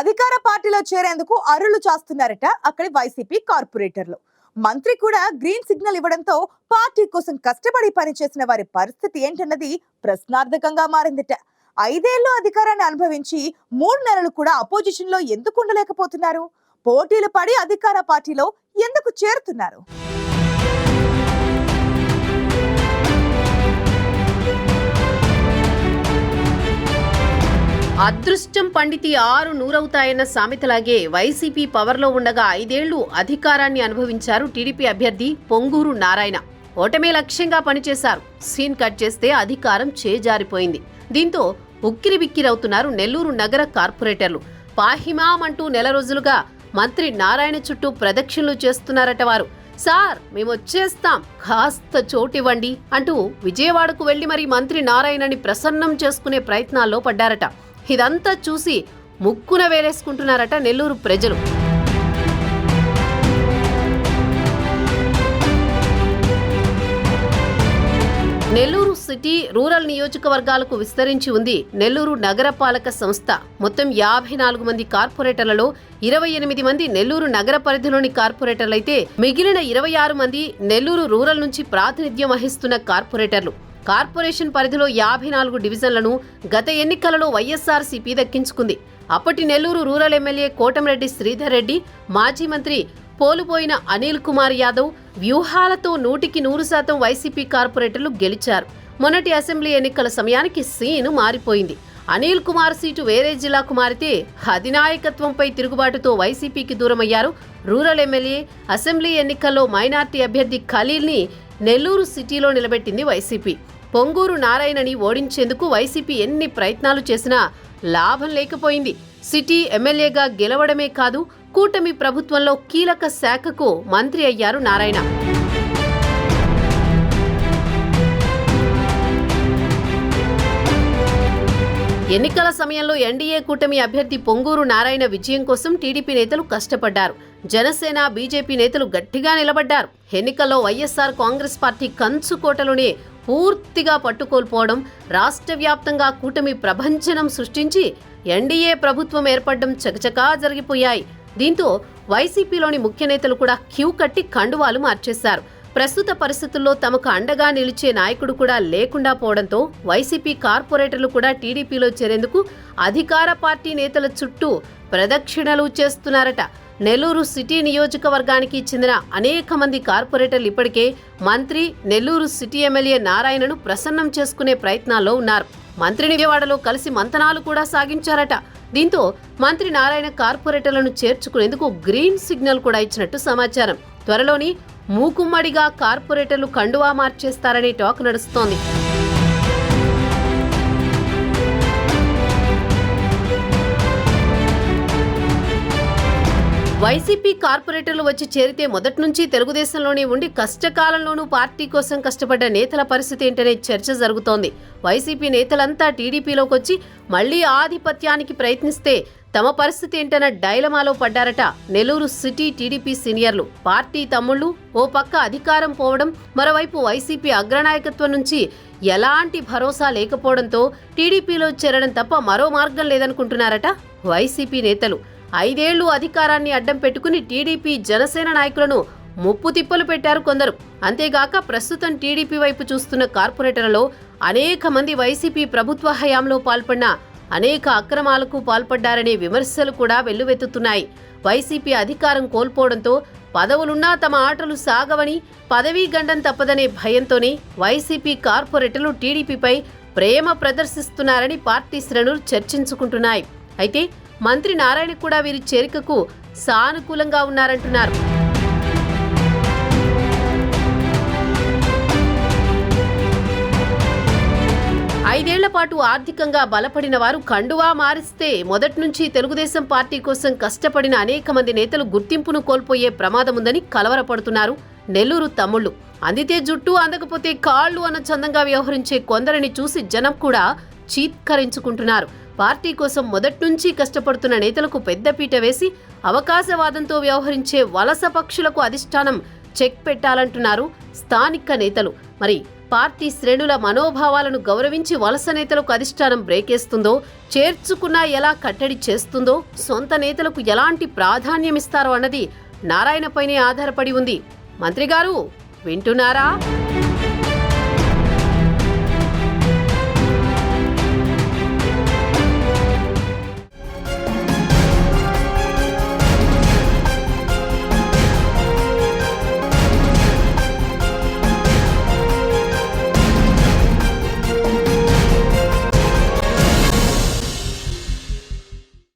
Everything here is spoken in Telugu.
అధికార పార్టీలో చేరేందుకు అరులు చాస్తున్నారట అక్కడి వైసీపీ కార్పొరేటర్లు. మంత్రి కూడా గ్రీన్ సిగ్నల్ ఇవ్వడంతో పార్టీ కోసం కష్టపడి పనిచేసిన వారి పరిస్థితి ఏంటన్నది ప్రశ్నార్థకంగా మారిందిట. ఐదేళ్ళు అధికారాన్ని అనుభవించి మూడు నెలలు కూడా అపోజిషన్లో ఎందుకు ఉండలేకపోతున్నారు? పోటీలు పడి అధికార పార్టీలో ఎందుకు చేరుతున్నారు? అదృష్టం పండితి ఆరు నూరవుతాయన్న సామెతలాగే వైసీపీ పవర్లో ఉండగా ఐదేళ్ళు అధికారాన్ని అనుభవించారు టీడీపీ అభ్యర్థి పొంగూరు నారాయణ. ఓటమే లక్ష్యంగా పనిచేశారు. సీన్ కట్ చేస్తే అధికారం చేజారిపోయింది. దీంతో ఉక్కిరి బిక్కిరవుతున్నారు నెల్లూరు నగర కార్పొరేటర్లు. పాహిమామంటూ నెల రోజులుగా మంత్రి నారాయణ చుట్టూ ప్రదక్షిణలు చేస్తున్నారట వారు. సార్ మేము వచ్చేస్తాం కాస్త చోటివ్వండి అంటూ విజయవాడకు వెళ్ళి మరి మంత్రి నారాయణని ప్రసన్నం చేసుకునే ప్రయత్నాల్లో పడ్డారట. ఇదంతా చూసి ముక్కున వేలేసుకుంటున్నారట నెల్లూరు ప్రజలు. నెల్లూరు సిటీ రూరల్ నియోజకవర్గాలకు విస్తరించి ఉంది నెల్లూరు నగరపాలక సంస్థ. మొత్తం యాభై నాలుగు మంది కార్పొరేటర్లలో ఇరవై ఎనిమిది మంది నెల్లూరు నగర పరిధిలోని కార్పొరేటర్లైతే మిగిలిన ఇరవై ఆరు మంది నెల్లూరు రూరల్ నుంచి ప్రాతినిధ్యం వహిస్తున్న కార్పొరేటర్లు. కార్పొరేషన్ పరిధిలో యాభై నాలుగు డివిజన్లను గత ఎన్నికలలో వైఎస్ఆర్సీపీ దక్కించుకుంది. అప్పటి నెల్లూరు రూరల్ ఎమ్మెల్యే కోటమిరెడ్డి శ్రీధర్ రెడ్డి మాజీ మంత్రి పోలుపోయిన అనిల్ కుమార్ యాదవ్ వ్యూహాలతో నూటికి నూరు శాతం వైసీపీ కార్పొరేటర్లు గెలిచారు. మొన్నటి అసెంబ్లీ ఎన్నికల సమయానికి సీను మారిపోయింది. అనిల్ కుమార్ సీటు వేరే జిల్లాకు మారితే అధినాయకత్వంపై తిరుగుబాటుతో వైసీపీకి దూరమయ్యారు రూరల్ ఎమ్మెల్యే. అసెంబ్లీ ఎన్నికల్లో మైనార్టీ అభ్యర్థి ఖలీల్ని నెల్లూరు సిటీలో నిలబెట్టింది వైసీపీ. పొంగూరు నారాయణని ఓడించేందుకు వైసీపీ ఎన్ని ప్రయత్నాలు చేసినా లాభం లేకపోయింది. సిటీ ఎమ్మెల్యేగా గెలవడమే కాదు కూటమి ప్రభుత్వంలో కీలక శాఖకు మంత్రి అయ్యారు నారాయణ. ఎన్నికల సమయంలో ఎన్డీఏ కూటమి అభ్యర్థి పొంగూరు నారాయణ విజయం కోసం టీడీపీ నేతలు కష్టపడ్డారు. జనసేన బీజేపీ నేతలు గట్టిగా నిలబడ్డారు. ఎన్నికల్లో వైఎస్ఆర్ కాంగ్రెస్ పార్టీ కంచుకోటలోనే పూర్తిగా పట్టుకోల్పోవడం రాష్ట్ర వ్యాప్తంగా కూటమి ప్రభంచనం సృష్టించి ఎన్డీఏ ప్రభుత్వం ఏర్పడడం చకచకా జరిగిపోయాయి. దీంతో వైసీపీలోని ముఖ్య నేతలు కూడా క్యూ కట్టి కండువాలు మార్చేశారు. ప్రస్తుత పరిస్థితుల్లో తమకు అండగా నిలిచే నాయకుడు కూడా లేకుండా పోవడంతో వైసీపీ కార్పొరేటర్లు కూడా టీడీపీలో చేరేందుకు అధికార పార్టీ నేతల చుట్టూ ప్రదక్షిణలు చేస్తున్నారట. నెల్లూరు సిటీ నియోజకవర్గానికి చెందిన అనేక మంది కార్పొరేటర్లు ఇప్పటికే మంత్రి నెల్లూరు సిటీ ఎమ్మెల్యే నారాయణను ప్రసన్నం చేసుకునే ప్రయత్నాల్లో ఉన్నారు. మంత్రి విజయవాడలో కలిసి మంతనాలు కూడా సాగించారట. దీంతో మంత్రి నారాయణ కార్పొరేటర్లను చేర్చుకునేందుకు గ్రీన్ సిగ్నల్ కూడా ఇచ్చినట్టు సమాచారం. త్వరలోని మూకుమ్మడిగా కార్పొరేటర్లు కండువా మార్చేస్తారనే టాక్ నడుస్తోంది. వైసీపీ కార్పొరేటర్లు వచ్చి చేరితే మొదటి నుంచి తెలుగుదేశంలోనే ఉండి కష్టకాలంలోనూ పార్టీ కోసం కష్టపడ్డ నేతల పరిస్థితి ఏంటనే చర్చ జరుగుతోంది. వైసీపీ నేతలంతా టీడీపీలోకి వచ్చి మళ్ళీ ఆధిపత్యానికి ప్రయత్నిస్తే తమ పరిస్థితి ఏంటన్న డైలమాలో పడ్డారట నెల్లూరు సిటీ టీడీపీ సీనియర్లు. పార్టీ తమ్ముళ్ళు ఓ పక్క అధికారం పోవడం మరోవైపు వైసీపీ అగ్రనాయకత్వం నుంచి ఎలాంటి భరోసా లేకపోవడంతో టీడీపీలో చేరడం తప్ప మరో మార్గం లేదనుకుంటున్నారట వైసీపీ నేతలు. ఐదేళ్ళు అధికారాన్ని అడ్డం పెట్టుకుని టీడీపీ జనసేన నాయకులను ముప్పు తిప్పలు పెట్టారు కొందరు. అంతేగాక ప్రస్తుతం టీడీపీ వైపు చూస్తున్న కార్పొరేటర్లలో అనేక మంది వైసీపీ ప్రభుత్వ హయాంలో పాల్పడిన అనేక అక్రమాలకు పాల్పడ్డారనే విమర్శలు కూడా వెల్లువెత్తుతున్నాయి. వైసీపీ అధికారం కోల్పోవడంతో పదవులున్నా తమ ఆటలు సాగవని పదవీ గండం తప్పదనే భయంతోనే వైసీపీ కార్పొరేటర్లు టీడీపీపై ప్రేమ ప్రదర్శిస్తున్నారని పార్టీ శ్రేణులు చర్చించుకుంటున్నాయి. అయితే మంత్రి నారాయణ కూడా వీరి చేరికకు సానుకూలంగా ఉన్నారంటున్నారు. ఐదేళ్ళ పాటు ఆర్థికంగా బలపడిన వారు కండువా మారిస్తే మొదటి నుంచి తెలుగుదేశం పార్టీ కోసం కష్టపడిన అనేక మంది నేతలు గుర్తింపును కోల్పోయే ప్రమాదం ఉందని కలవరపడుతున్నారు నెల్లూరు తమ్ముళ్ళు. అందితే జుట్టు అందకపోతే కాళ్ళు అన్న చందంగా వ్యవహరించే కొందరిని చూసి జనం కూడా చీత్కరించుకుంటున్నారు. పార్టీ కోసం మొదట్నుంచి కష్టపడుతున్న నేతలకు పెద్దపీట వేసి అవకాశవాదంతో వ్యవహరించే వలస పక్షులకు అధిష్టానం చెక్ పెట్టాలంటున్నారు స్థానిక నేతలు. మరి పార్టీ శ్రేణుల మనోభావాలను గౌరవించి వలస నేతలకు అధిష్టానం బ్రేకేస్తుందో చేర్చుకున్నా ఎలా కట్టడి చేస్తుందో సొంత నేతలకు ఎలాంటి ప్రాధాన్యమిస్తారో అన్నది నారాయణపైనే ఆధారపడి ఉంది. మంత్రి గారు వింటున్నారా?